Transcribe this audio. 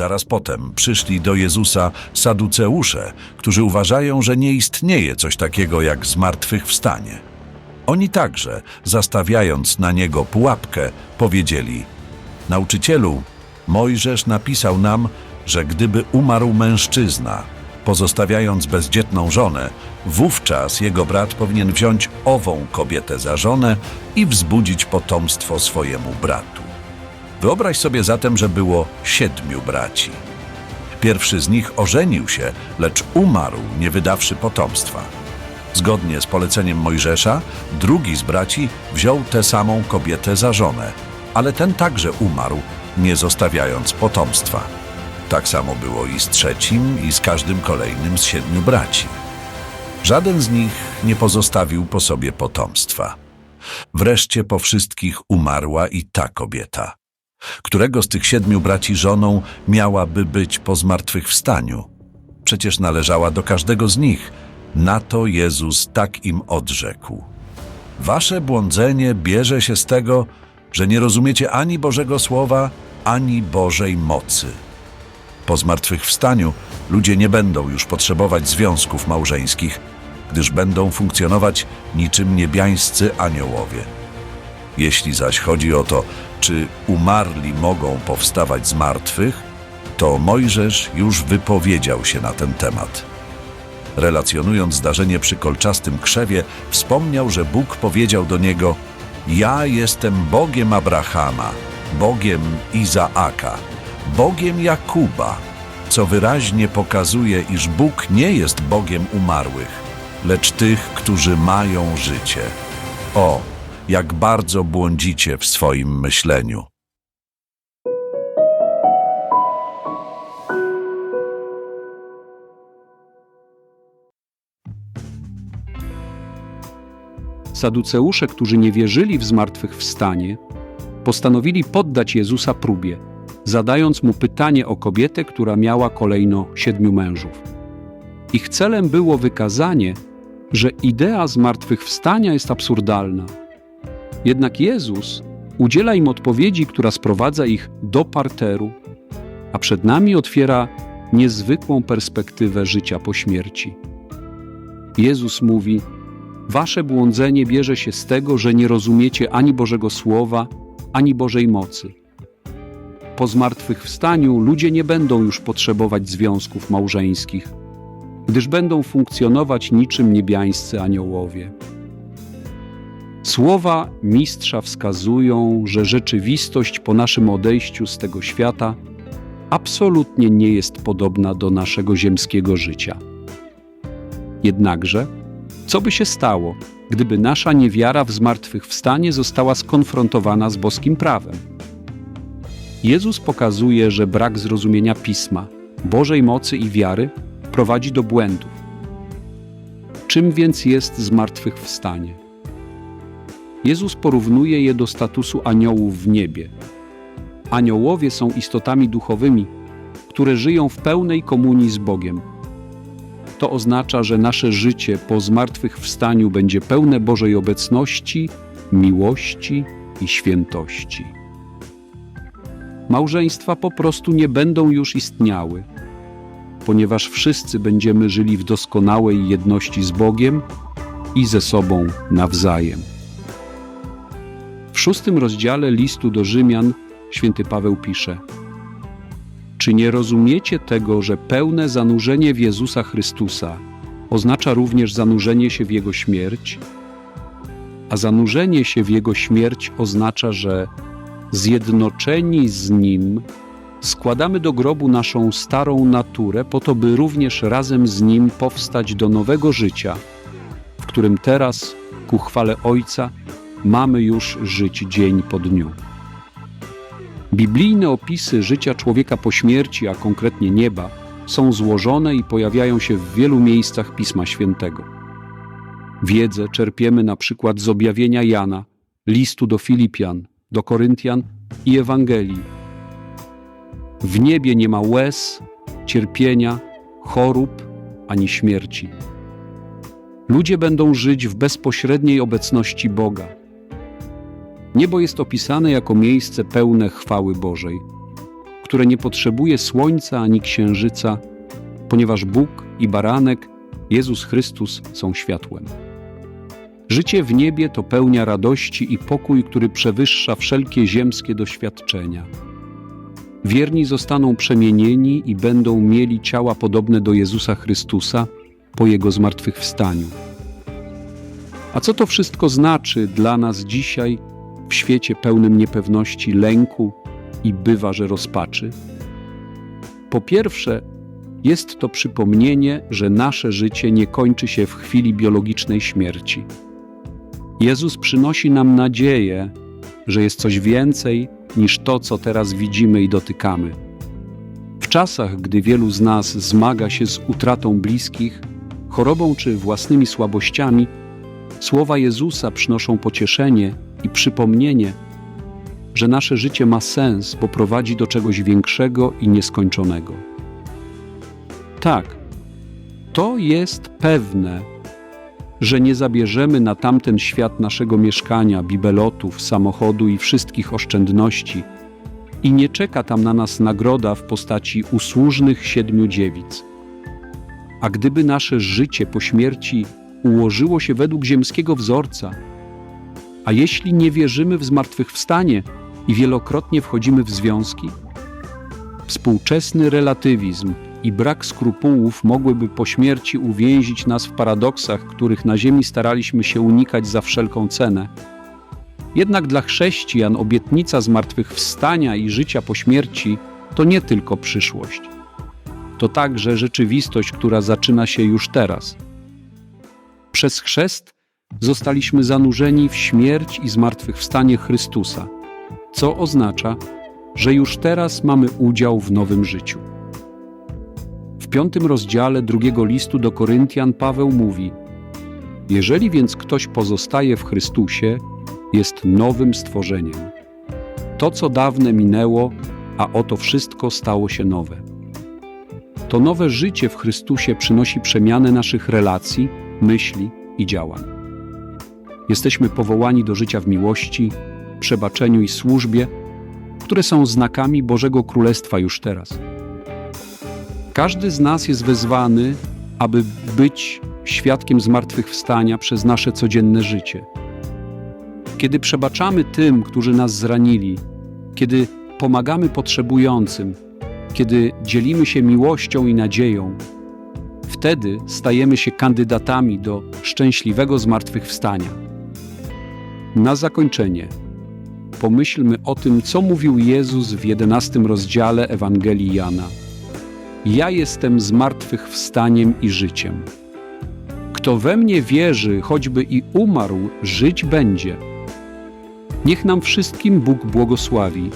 zaraz potem przyszli do Jezusa saduceusze, którzy uważają, że nie istnieje coś takiego jak zmartwychwstanie. Oni także, zastawiając na niego pułapkę, powiedzieli: Nauczycielu, Mojżesz napisał nam, że gdyby umarł mężczyzna, pozostawiając bezdzietną żonę, wówczas jego brat powinien wziąć ową kobietę za żonę i wzbudzić potomstwo swojemu bratu. Wyobraź sobie zatem, że było siedmiu braci. Pierwszy z nich ożenił się, lecz umarł, nie wydawszy potomstwa. Zgodnie z poleceniem Mojżesza, drugi z braci wziął tę samą kobietę za żonę, ale ten także umarł, nie zostawiając potomstwa. Tak samo było i z trzecim, i z każdym kolejnym z siedmiu braci. Żaden z nich nie pozostawił po sobie potomstwa. Wreszcie po wszystkich umarła i ta kobieta. Którego z tych siedmiu braci żoną miałaby być po zmartwychwstaniu? Przecież należała do każdego z nich. Na to Jezus tak im odrzekł. Wasze błądzenie bierze się z tego, że nie rozumiecie ani Bożego Słowa, ani Bożej mocy. Po zmartwychwstaniu ludzie nie będą już potrzebować związków małżeńskich, gdyż będą funkcjonować niczym niebiańscy aniołowie. Jeśli zaś chodzi o to, czy umarli mogą powstawać z martwych, to Mojżesz już wypowiedział się na ten temat. Relacjonując zdarzenie przy kolczastym krzewie, wspomniał, że Bóg powiedział do niego: Ja jestem Bogiem Abrahama, Bogiem Izaaka, Bogiem Jakuba, co wyraźnie pokazuje, iż Bóg nie jest Bogiem umarłych, lecz tych, którzy mają życie. O, jak bardzo błądzicie w swoim myśleniu. Saduceusze, którzy nie wierzyli w zmartwychwstanie, postanowili poddać Jezusa próbie, zadając mu pytanie o kobietę, która miała kolejno siedmiu mężów. Ich celem było wykazanie, że idea zmartwychwstania jest absurdalna. Jednak Jezus udziela im odpowiedzi, która sprowadza ich do parteru, a przed nami otwiera niezwykłą perspektywę życia po śmierci. Jezus mówi: Wasze błądzenie bierze się z tego, że nie rozumiecie ani Bożego Słowa, ani Bożej mocy. Po zmartwychwstaniu ludzie nie będą już potrzebować związków małżeńskich, gdyż będą funkcjonować niczym niebiańscy aniołowie. Słowa mistrza wskazują, że rzeczywistość po naszym odejściu z tego świata absolutnie nie jest podobna do naszego ziemskiego życia. Jednakże, co by się stało, gdyby nasza niewiara w zmartwychwstanie została skonfrontowana z boskim prawem? Jezus pokazuje, że brak zrozumienia pisma, Bożej mocy i wiary prowadzi do błędów. Czym więc jest zmartwychwstanie? Jezus porównuje je do statusu aniołów w niebie. Aniołowie są istotami duchowymi, które żyją w pełnej komunii z Bogiem. To oznacza, że nasze życie po zmartwychwstaniu będzie pełne Bożej obecności, miłości i świętości. Małżeństwa po prostu nie będą już istniały, ponieważ wszyscy będziemy żyli w doskonałej jedności z Bogiem i ze sobą nawzajem. W szóstym rozdziale listu do Rzymian święty Paweł pisze: Czy nie rozumiecie tego, że pełne zanurzenie w Jezusa Chrystusa oznacza również zanurzenie się w Jego śmierć? A zanurzenie się w Jego śmierć oznacza, że zjednoczeni z Nim składamy do grobu naszą starą naturę, po to, by również razem z Nim powstać do nowego życia, w którym teraz, ku chwale Ojca, mamy już żyć dzień po dniu. Biblijne opisy życia człowieka po śmierci, a konkretnie nieba, są złożone i pojawiają się w wielu miejscach Pisma Świętego. Wiedzę czerpiemy na przykład z objawienia Jana, listu do Filipian, do Koryntian i Ewangelii. W niebie nie ma łez, cierpienia, chorób ani śmierci. Ludzie będą żyć w bezpośredniej obecności Boga. Niebo jest opisane jako miejsce pełne chwały Bożej, które nie potrzebuje słońca ani księżyca, ponieważ Bóg i baranek, Jezus Chrystus są światłem. Życie w niebie to pełnia radości i pokój, który przewyższa wszelkie ziemskie doświadczenia. Wierni zostaną przemienieni i będą mieli ciała podobne do Jezusa Chrystusa po Jego zmartwychwstaniu. A co to wszystko znaczy dla nas dzisiaj w świecie pełnym niepewności, lęku i bywa, że rozpaczy? Po pierwsze, jest to przypomnienie, że nasze życie nie kończy się w chwili biologicznej śmierci. Jezus przynosi nam nadzieję, że jest coś więcej niż to, co teraz widzimy i dotykamy. W czasach, gdy wielu z nas zmaga się z utratą bliskich, chorobą czy własnymi słabościami, słowa Jezusa przynoszą pocieszenie i przypomnienie, że nasze życie ma sens, bo prowadzi do czegoś większego i nieskończonego. Tak, to jest pewne, że nie zabierzemy na tamten świat naszego mieszkania, bibelotów, samochodu i wszystkich oszczędności i nie czeka tam na nas nagroda w postaci usłużnych siedmiu dziewic. A gdyby nasze życie po śmierci ułożyło się według ziemskiego wzorca, a jeśli nie wierzymy w zmartwychwstanie i wielokrotnie wchodzimy w związki, współczesny relatywizm i brak skrupułów mogłyby po śmierci uwięzić nas w paradoksach, których na Ziemi staraliśmy się unikać za wszelką cenę. Jednak dla chrześcijan obietnica zmartwychwstania i życia po śmierci to nie tylko przyszłość. To także rzeczywistość, która zaczyna się już teraz. Przez chrzest zostaliśmy zanurzeni w śmierć i zmartwychwstanie Chrystusa, co oznacza, że już teraz mamy udział w nowym życiu. W piątym rozdziale drugiego listu do Koryntian Paweł mówi: Jeżeli więc ktoś pozostaje w Chrystusie, jest nowym stworzeniem. To, co dawne minęło, a oto wszystko stało się nowe. To nowe życie w Chrystusie przynosi przemianę naszych relacji, myśli i działań. Jesteśmy powołani do życia w miłości, przebaczeniu i służbie, które są znakami Bożego Królestwa już teraz. Każdy z nas jest wezwany, aby być świadkiem zmartwychwstania przez nasze codzienne życie. Kiedy przebaczamy tym, którzy nas zranili, kiedy pomagamy potrzebującym, kiedy dzielimy się miłością i nadzieją, wtedy stajemy się kandydatami do szczęśliwego zmartwychwstania. Na zakończenie pomyślmy o tym, co mówił Jezus w jedenastym rozdziale Ewangelii Jana. Ja jestem zmartwychwstaniem i życiem. Kto we mnie wierzy, choćby i umarł, żyć będzie. Niech nam wszystkim Bóg błogosławi